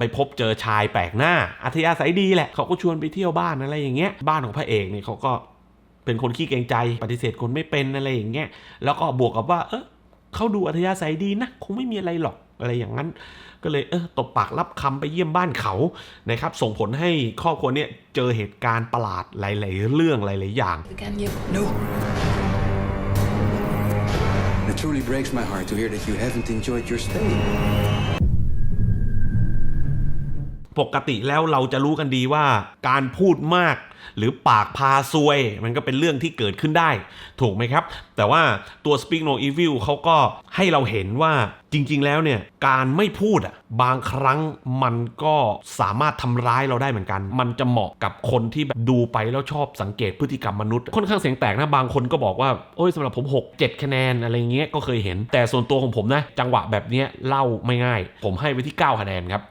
ไปพบเจอชายแปลกหน้า อัธยาศัยดีแหละเขาก็ชวนไปเที่ยวบ้านอะไรอย่างเงี้ยบ้านของพระเอกเนี่ยเขาก็เป็นคนขี้เกรงใจปฏิเสธคนไม่เป็นอะไรอย่างเงี้ยแล้วก็บวกกับว่า เออเขาดูอัธยาศัยดีนะคงไม่มีอะไรหรอกอะไรอย่างนั้น ก็เลยเออตบปากรับคำไปเยี่ยมบ้านเขานะครับ ส่งผลให้ครอบครัวเนี่ยเจอเหตุการณ์ประหลาดหลาย ๆ เรื่องหลาย ๆ อย่าง Can you? No. It truly breaks my heart to hear that you haven't enjoyed your stay. ปกติแล้วเราจะรู้กันดีว่าการพูดมากหรือปากพาซวย มันก็เป็นเรื่องที่เกิดขึ้นได้ ถูกไหมครับ แต่ว่าตัว Speak No Evil เขาก็ให้เราเห็นว่าจริง ๆ แล้วเนี่ย การไม่พูดอะบางครั้งมันก็สามารถทำร้ายเราได้เหมือนกัน มันจะเหมาะกับคนที่แบบดูไปแล้วชอบสังเกตพฤติกรรมมนุษย์ ค่อนข้างเสียงแตกนะบางคนก็บอกว่าโอ้ยสำหรับผม 6 7 คะแนนอะไรเงี้ยก็เคยเห็น แต่ส่วนตัวของผมนะ จังหวะแบบเนี้ยเล่าไม่ง่าย ผมให้ไว้ที่ 9 คะแนนครับ